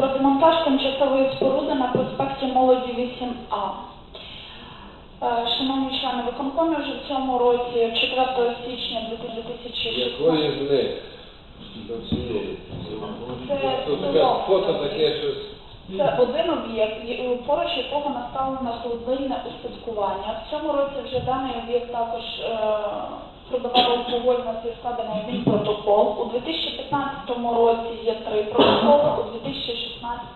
про демонтаж тимчасової споруди на проспекті Молоді 8А. Е, Шановні члени виконкому, вже в цьому році, 4 січня 2016 Якої з них? Це Тут село. таке фото таке щось. Це один об'єкт, поруч якого наставлено холодильне устаткування. В цьому році вже даний об'єкт також е, продавав алкоголь, на це складено один протокол. У 2015 році є три протоколи, у 2016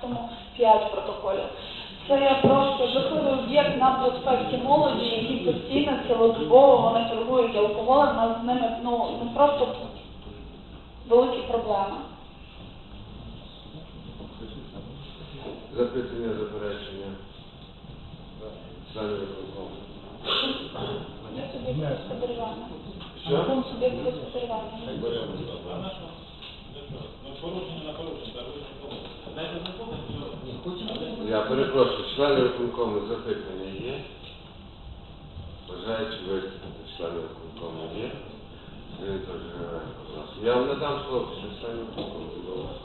п'ять протоколів. Це є просто жахливий об'єкт на проспекті молоді, які постійно цілодобово вони торгують алкоголем, у нас з ними ну, ну просто великі проблеми. Запитання, заперечення. Я собі. Що? Пункт суб'єкт господарювання. Я перепрошую, члени виконкому запитання є? Бажаючи виступити члени виконкому є? Сергій Григоренко, будь ласка. Я вам не дам слово, що члени виконкому, будь ласка.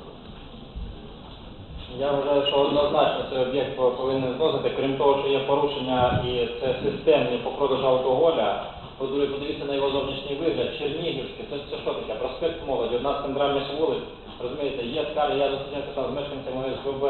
Я вважаю, що однозначно цей об'єкт повинен зносити, крім того, що є порушення і це системні по продажу алкоголя. По-друге, подивіться на його зовнішній вигляд, Чернігівський, це, це що таке? Проспект молоді, одна з центральних вулиць. Розумієте, є скарги, я зустрічався там з мешканцями СББ.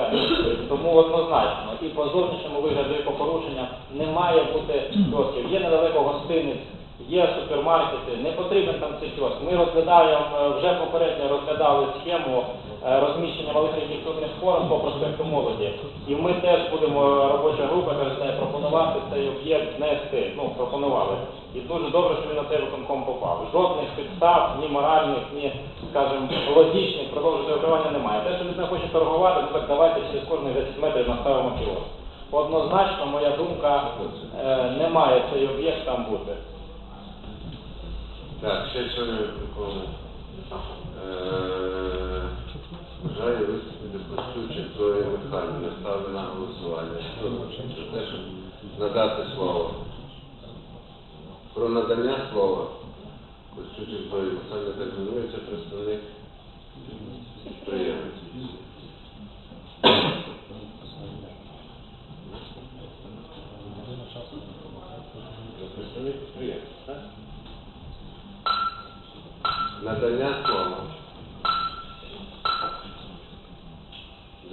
Тому однозначно, і по зовнішньому вигляду, і по порушенням не має бути кіосків. Є недалеко гостиниць, є супермаркети, не потрібен там цей кіоск. Ми розглядаємо, е, вже попередньо розглядали схему е, розміщення малих архітектурних форм по проспекту молоді. І ми теж будемо, е, робоча група яка пропонувати цей об'єкт знести. Ну, пропонували. І дуже добре, що він на цей виконком попав. Жодних підстав, ні моральних, ні, скажімо, логічних продовжити виконання немає. Те, що людина хоче торгувати, ну так давайте через кожні 10 метрів наставимо кіоск. Однозначно, моя думка, е, не має цей об'єкт там бути. Так, ще члени виконкому. Е, Бажаю виступити Костючик Зоя Михайлівна. Ставлю на голосування. Те, щоб надати слово? Про надання слова. Костючик Зоя Михайлівна так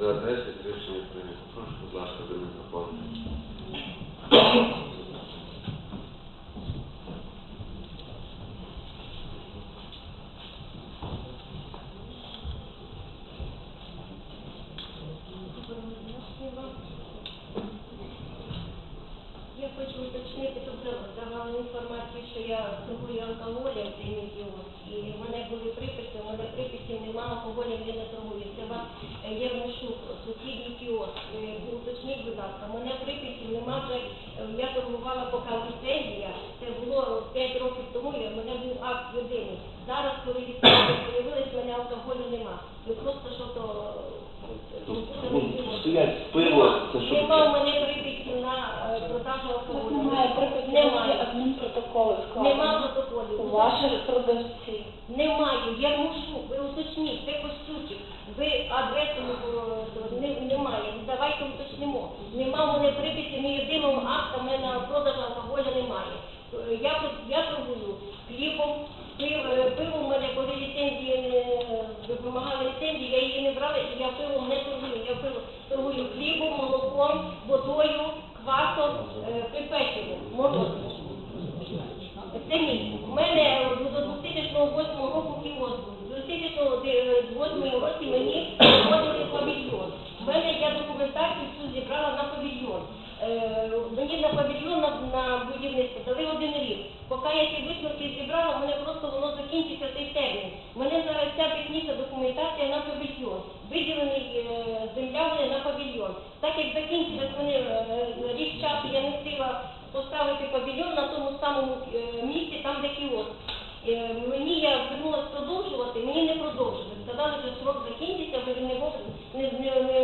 За 10 рішення прийнято. Прошу, будь ласка, до мікрофону. Я хочу уточнити, щоб давали інформацію, що я торгую алкоголем в цей кіоск. І в мене були приписи, у мене приписів нема, алкоголем я не торгую. Це вас е, Єрмошук, сусідній кіоск. Е, Уточніть, будь ласка, у мене вже, е, я торгувала поки ліцензія, це було 5 років тому, і в мене був акт людини. Зараз, коли ліцензія з'явилась, в мене алкоголю нема. Ну просто що то... Стоять пиво, це що Нема у таке? мене приписів на е, продажу алкоголю. Немає приписів, є Немає. адмінпротоколи Нема складені. протоколів. У ваших продавців. Немає. Я мушу. Ви уточніть, це Костючик. Ви адресу е, не, немає. Давайте уточнимо. Нема у мене приписів ні єдиного акта, в мене на продаж алкоголю немає. Е, Я, тут- я торгую хлібом, пив, е, пиво в мене, коли ліцензії не вимагали ліцензії, я її не брала, і я пивом не торгую. Я пиво торгую хлібом, молоком, водою, квасом, е, печивом, морозивом. Це ні. У мене до 2008 року кіоск. У 2008 році мені вводили павільйон. У мене я документацію всю зібрала на павільйон. Е, мені на павільйон на, на будівництво дали один рік. Поки я ці висновки зібрала, в мене просто воно закінчиться цей термін. У мене зараз ця технічна документація на павільйон. Виділений е, земля в мене на павільйон. Так як закінчилось мене е, рік часу, я не встигла поставити павільйон на тому е, місці, там де кіоск. Е, Мені я звернулася продовжувати, мені не продовжили. Сказали, що срок закінчиться, ви не можете не, не, не,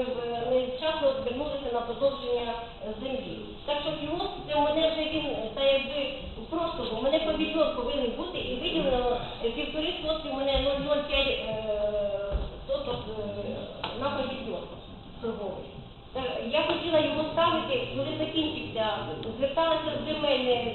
не вчасно звернулися на продовження е, землі. Так що кіоск це мене вже він та якби просто, бо мене павільйон повинен бути і виділено півтори сотки, у мене 0,05 е, соток на павільйон. торговий. Я хотіла його ставити, коли закінчився, зверталася в земельні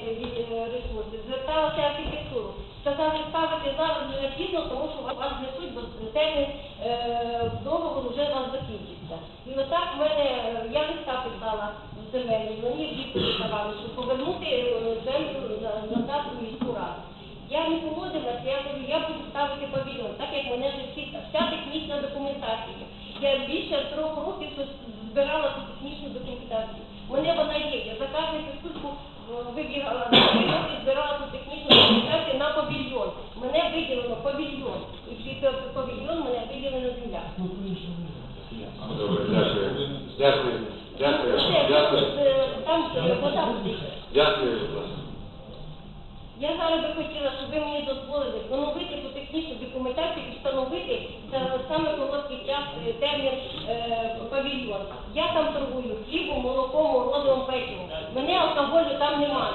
ресурси, зверталася архітектуру. Сказали ставити зараз не пізно, тому що вас знесуть, бо термін е, договору вже у вас закінчиться. І отак в мене, е, я листа писала земельні, мені відповідь давали, що повернути е, землю на- назад у міську раду. Я не погодилася, я говорю, я буду ставити павільйон, так як мене вже всі, вся технічна документація. Я більше трьох років тут збирала цю технічну документацію. У мене вона є, я за кожну пістушку вибігала на три роки, збирала цю технічну документацію на павільйон. Мене виділено павільйон. І під павільйон мене виділена земля. Добре, дякую. Дякую. Дякую. Ну, це, Дякую. е, Там е, вода буде. Дякую, будь ласка. Я зараз би хотіла, щоб ви мені дозволили встановити ту технічну документацію і встановити за саме короткий час е, термін е, павільйон. Я там торгую хлібом, молоком, морозивом, печивом. Мене алкоголю там немає.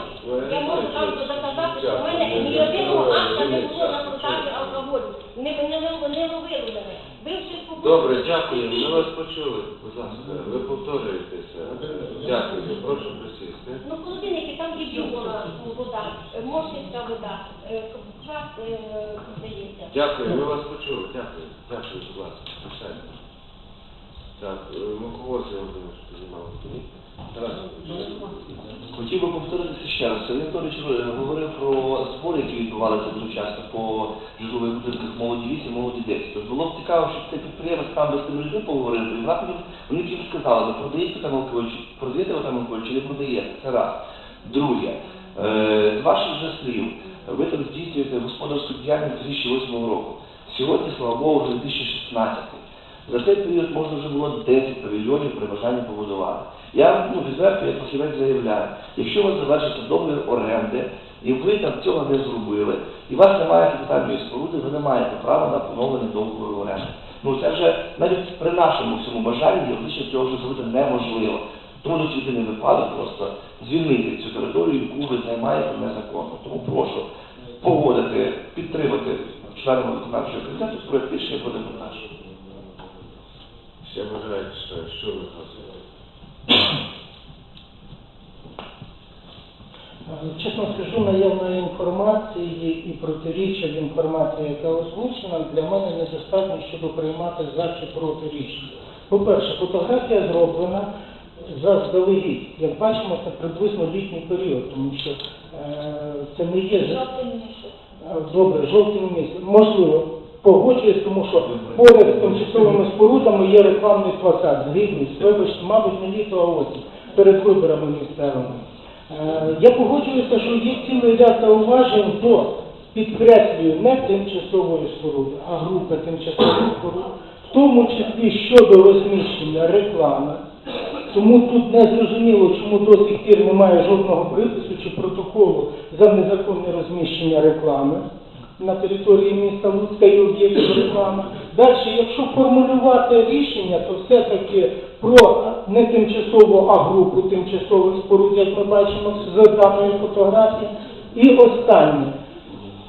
Я можу там доказати, що в мене ні одного акта не було на продажі алкоголю. Не, не, не, ловили мене. Ви вже побудете. Добре, дякую. Ми вас почули. Будь ласка, ви повторюєтеся. Дякую. Прошу присісти. Ну, холодильники, там є біола вода, е, морщинська вода, е, квас е, здається. Дякую, ми вас почули. Дякую. Дякую, будь ласка. Присядьте. Так, Миколаївич Володимирович піднімав. Хотів би повторитися ще раз. Сергій Анатолійович е, говорив про збори, які відбувалися дуже часто по житлових будинках молоді 8, молоді 10. Тож було б цікаво, щоб цей підприємець там би з тими людьми поговорив, і вони б їм сказали, ви продаєте там алкоголь, продаєте ви там алкоголь, чи не продаєте. Це раз. Друге, е, з ваших же слів, ви там здійснюєте господарську діяльність 2008 року. Сьогодні, слава Богу, вже 2016. За цей період можна вже було 10 павільйонів при бажанні побудувати. Я ну, відверто, як фахівець заявляю, якщо у вас завершиться договір оренди, і ви там цього не зробили, і у вас немає капітальної споруди, ви не маєте права на поновлення договору оренди. Ну це вже навіть при нашому всьому бажанні юридично цього вже зробити неможливо. Тому до єдиний випадок просто звільнити цю територію, яку ви займаєте незаконно. Тому прошу погодити, підтримати членами виконавчого комітету проект рішення про демонтаж. Ще бажаєте що? Що ви хочете? Е, Чесно скажу, наявної інформації і протиріччя в інформації, яка озвучена, для мене недостатньо, щоб приймати за чи проти рішення. По-перше, фотографія зроблена заздалегідь. Як бачимо, це приблизно літній період, тому що е, це не є Жовтий місяць. Добре, жовтий місяць. Можливо, погоджуюсь, тому що поряд з тимчасовими спорудами є рекламний плакат. Згідність, вибачте, мабуть, не літо, а осінь, перед виборами місцевими. Е, Я погоджуюся, що є цілий ряд зауважень до підкреслюю не тимчасової споруди, а групи тимчасових споруд, в тому числі щодо розміщення реклами. Тому тут не зрозуміло, чому до сих пір немає жодного припису чи протоколу за незаконне розміщення реклами на території міста Луцька і об'єктів реклами. Далі, якщо формулювати рішення, то все-таки про не тимчасову, а групу тимчасових споруд, як ми бачимо з даної фотографії. І останнє.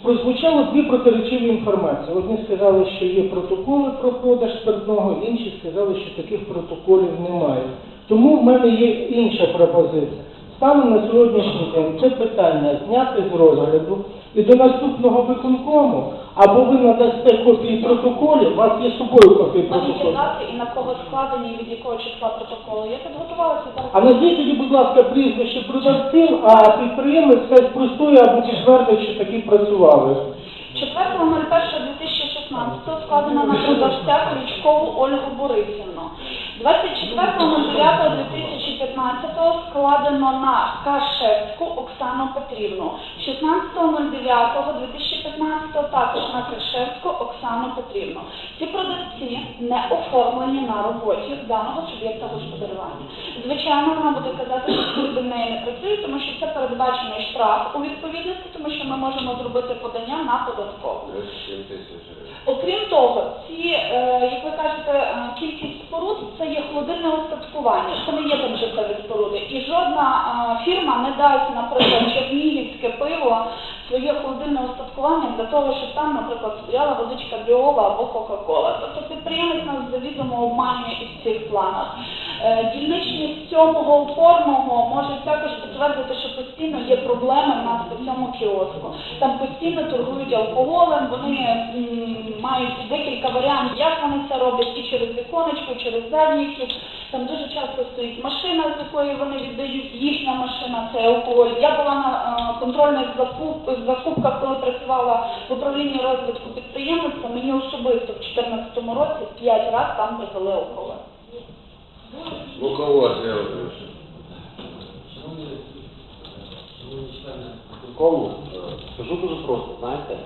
Прозвучало дві протиречиві інформації. Одні сказали, що є протоколи про продаж спиртного, інші сказали, що таких протоколів немає. Тому в мене є інша пропозиція. Станом на сьогоднішній день це питання зняти з розгляду і до наступного виконкому, або ви надасте копії протоколів, у вас є з собою копії протоколів. дати і на кого складені, і від якого числа протоколу. Я підготувалася. А назвіть тоді, будь ласка, прізвище продавців, а підприємець це спростує або підтвердить, що такі працювали. 4.01.2016 складено на продавця Ключкову Ольгу Борисівну. 24.09.2015 складено на Кашевську Оксану Петрівну. 16.09.2015 також на Кашевську Оксану Петрівну. Ці продавці не оформлені на роботі даного суб'єкта господарювання. Звичайно, вона буде казати, що люди неї не працюють, тому що це передбачений штраф у відповідності, тому що ми можемо зробити подання на податкову. 27 тисяч гривень. Окрім того, ці, е, як ви кажете, е, кількість споруд це є холодильне устаткування, це не є тимчасові споруди. І жодна е, фірма не дасть, наприклад, чернігівське пиво своє холодильне устаткування для того, щоб там, наприклад, стояла водичка біола або Кока-Кола. Тобто підприємець нас завідомо обманює і в цих планах. Е, Дільничні з сьомого опорного можуть також підтвердити, що постійно є проблеми в нас по цьому кіоску. Там постійно торгують алкоголем, вони мають декілька варіантів, як вони це роблять, і через віконечко, і через задній. Там дуже часто стоїть машина, з якої вони віддають, їхня машина, це алкоголь. Я була на е, контрольних закуп- закупках, коли працювала в управлінні розвитку підприємництва, мені особисто в 2014 році 5 разів там везли алкоголь. Ну, кого сделали? Кому? Скажу дуже просто, знаєте,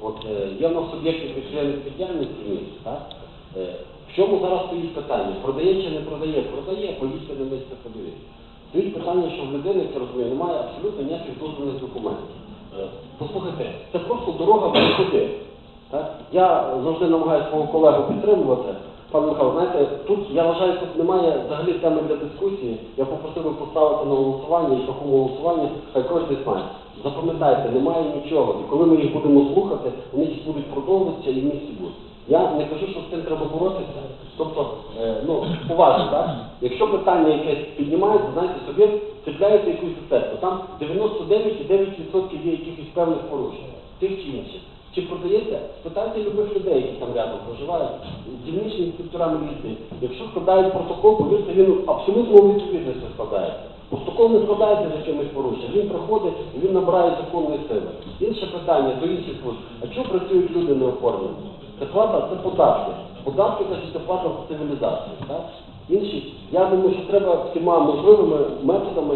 от е, є в нас суб'єкти підприємницької діяльності в так? Е, в чому зараз стоїть питання? Продає чи не продає? Продає, поїдьте на місце подивіться. Стоїть питання, що в людини, як я розумію, немає абсолютно ніяких дозвільних документів. Е, Послухайте, це просто дорога в нікуди. Так? Я завжди намагаюся свого колегу підтримувати. Пане Михайло, знаєте, тут я вважаю, тут немає взагалі теми для дискусії. Я попросив би поставити на голосування і такому голосуванні хай кожен знає. Запам'ятайте, немає нічого. І коли ми їх будемо слухати, вони їх будуть продовжуватися і в місті будуть. Я не кажу, що з цим треба боротися. Тобто, е, ну, поважно, так? Якщо питання якесь піднімається, знаєте, собі цепляється якусь естетику. Там 99,9% є якихось певних порушень, тих чи інших. Чи продаєте? Спитайте любих людей, які там рядом проживають, дільничні інспекторами міліції. Якщо складають протокол, повірте, він абсолютно у відповідності складається. Протокол не складається за чимось порушенням. Він проходить і він набирає законної сили. Інше питання до інших служб. А чому працюють люди неоформлені? Це плата, це податки. Податки це плата за цивілізацію. Так? Інші, я думаю, що треба всіма можливими методами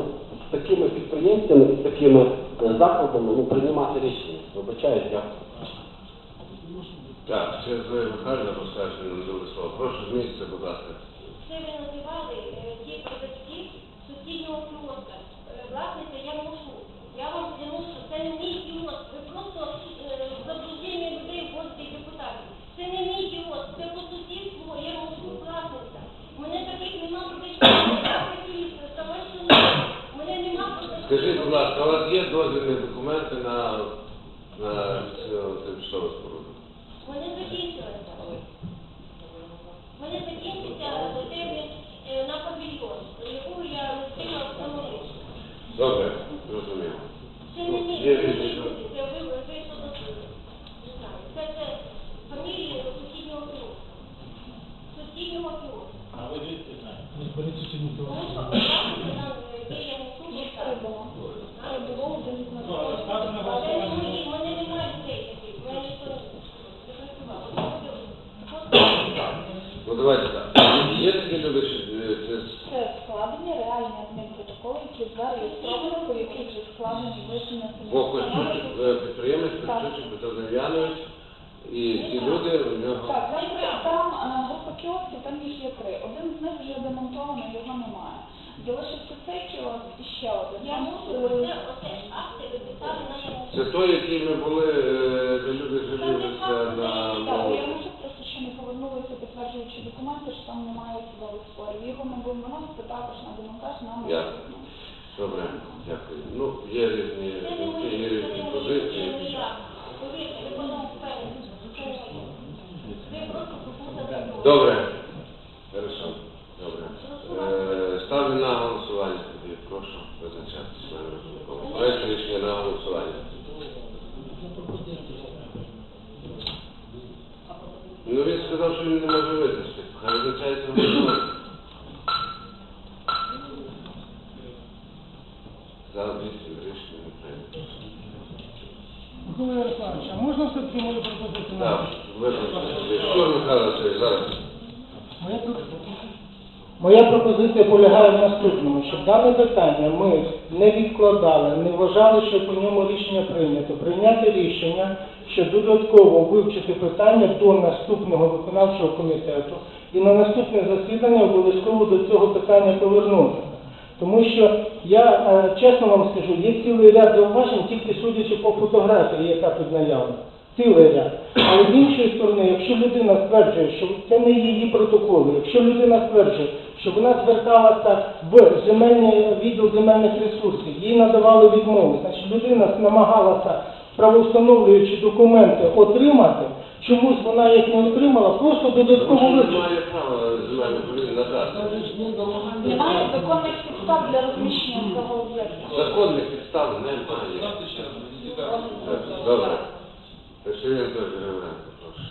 такими підприємцями і такими е, закладами ну, приймати рішення. Вибачаю, дякую. Так, ще з що не дуже слово. Прошу з місця, будь ласка. Це ви називали е, ті продавці сусіднього кіоска. Е, Власниця я можу. Я вам скажу, що це не мій кіоск. Ви просто е, заблуждення людей вводите депутатів. Це не мій кіоск, це по сусідству я можу власниця. У мене таких нема продавців, я такі товариші У мене нема продавців. Скажіть, будь ласка, у вас є дозвільні документи на, цю тимчасову споруду? Вони закінчилися. Вони закінчиться термін е, на павільйон, якого я не встигла встановити. Добре, зрозуміло. Це не мій, Є це не різні, мій що- люди, це ви, ви що досили. Не знаю. Це, це фамілія сусіднього кіоску. Сусіднього кіоску. А ви звідки знаєте? Тому що власне нам е, де я несу Треба. Треба було один з Ну, але ставте на Але голосування. мені, в мене немає людей таких, в мене ніхто не працював. Ну давайте так. Є такі люди, що е, це Це складені реальні адмінпротоколи, які зареєстровані, по яких вже складені висунення. Бо Костючик, е, підприємець Костючик Петро Дем'янович, і ці люди у нього... Так, там, там е, група кіосків, там їх є три. Один з них вже демонтований, його немає. Залишився цей кіоск і ще один. Я можу, оце, оце акти ви писали на йому. Це той, який ми були, е, де люди жалілися на Так, я можу просто ще не повернулися підтверджуючи документи, що там немає судових спорів. Його ми будемо виносити також на демонтаж нам. Ясно. Добре, дякую. Ну, є різні думки, є різні позиції. мої, я. Повірте, ви потім впевнені, що це не моє. Ви просто послухали. Добре. Хорошо. Добре. Е, ставлю на голосування тоді. Прошу визначатися на розрахунково. Проект рішення на голосування. Ну він сказав, що він не може визначити. Хай визначається голосування. За 200 рішення не прийнято. Микола Ярославович, а можна все-таки мою пропозицію? Так, визначити. Що, Михайло Васильович, зараз? Моя пропозиція. Моя пропозиція полягає в наступному, щоб дане питання ми не відкладали, не вважали, що по ньому рішення прийнято. Прийняти рішення, що додатково вивчити питання до наступного виконавчого комітету і на наступне засідання обов'язково до цього питання повернутися. Тому що я е, чесно вам скажу, є цілий ряд зауважень, тільки судячи по фотографії, яка тут наявна. Цілий ряд. Але з іншої сторони, якщо людина стверджує, що це не її протоколи, якщо людина стверджує, що вона зверталася в земельний відділ земельних ресурсів, їй надавали відмови, значить людина намагалася правовстановлюючі документи отримати, чомусь вона їх не отримала, просто Тому додатково що немає права земельних ділянок надати. Немає законних підстав для розміщення цього об'єкту. Законних підстав немає. Добре. Григоренко, прошу.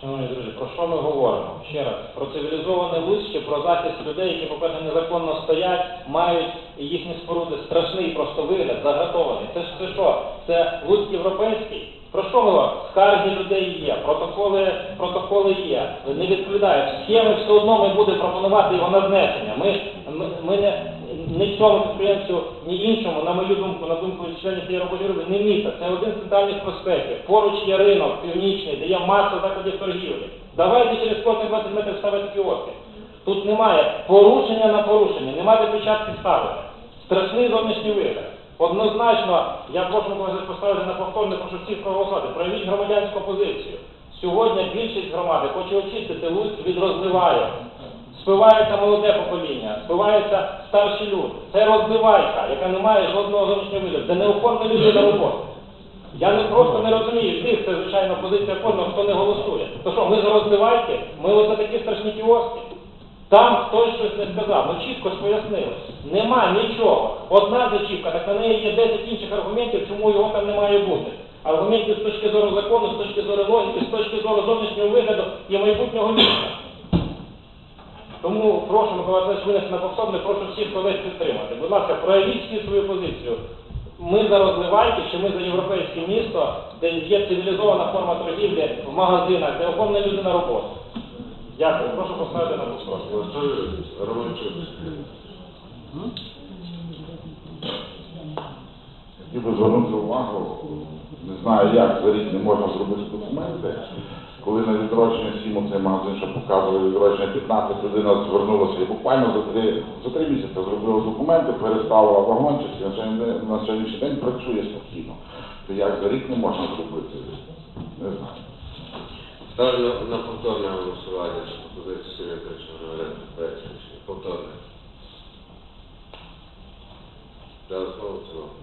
Шановні друзі, про що ми говоримо? Ще раз, про цивілізоване Луцьке, про захист людей, які, по-перше, незаконно стоять, мають їхні споруди страшний просто вигляд, загратований. Це ж це що? Це Луцьк європейський? Про що говоримо? Скарги людей є, протоколи, протоколи є, не відповідають. Схеми все одно ми будемо пропонувати його на знесення. Ми, ми, ми не, ні цьому підприємцю, ні іншому, на мою думку, на думку членів цієї робочої групи, не місце. Це один з центральних проспектів. Поруч є ринок північний, де є маса закладів торгівлі. Давайте через кожні 20 метрів ставити кіоски. Тут немає порушення на порушення, немає печатки ставити. Страшний зовнішній вигляд. Однозначно, я прошу поставити на повторне, прошу всіх проголосувати. Проявіть громадянську позицію. Сьогодні більшість громади хоче очистити Луцьк від розливаю. Спивається молоде покоління, спиваються старші люди. Це розбивайка, яка не має жодного зовнішнього вигляду, де не оформлені люди на роботу. Я не просто не розумію, всіх це звичайно позиція кожного, хто не голосує. То що, ми за розбивайки, ми оце такі страшні кіоски. Там хтось щось не сказав, ми чітко ж пояснили. Нема нічого. Одна зачіпка, так на неї є 10 інших аргументів, чому його там не має бути. Аргументів з точки зору закону, з точки зору логіки, з точки зору зовнішнього вигляду і майбутнього міста. Тому прошу Микола Васильович винести на повторне, прошу всіх колег підтримати. Будь ласка, проявіть всі свою позицію. Ми за розливайки, чи ми за європейське місто, де є цивілізована форма торгівлі в магазинах, де оформлені люди на роботу. Дякую. Прошу поставити на. Хотів би звернути увагу, не знаю як, за не можна зробити документи. Коли на відродження сім цей магазин, що показували відродження 15, людина звернулася і буквально за три, за три місяці зробила документи, переставила сьогодні день- на сьогоднішній день працює спокійно. То як за рік не можна зробити? Не знаю. Ставлю на повторне голосування пропозицію Сергія Анатолійовича Григоренко. Проект. Повторне. За основу в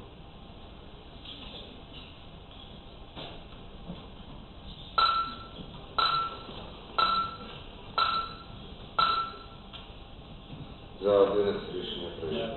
За 11 рішення прийнято.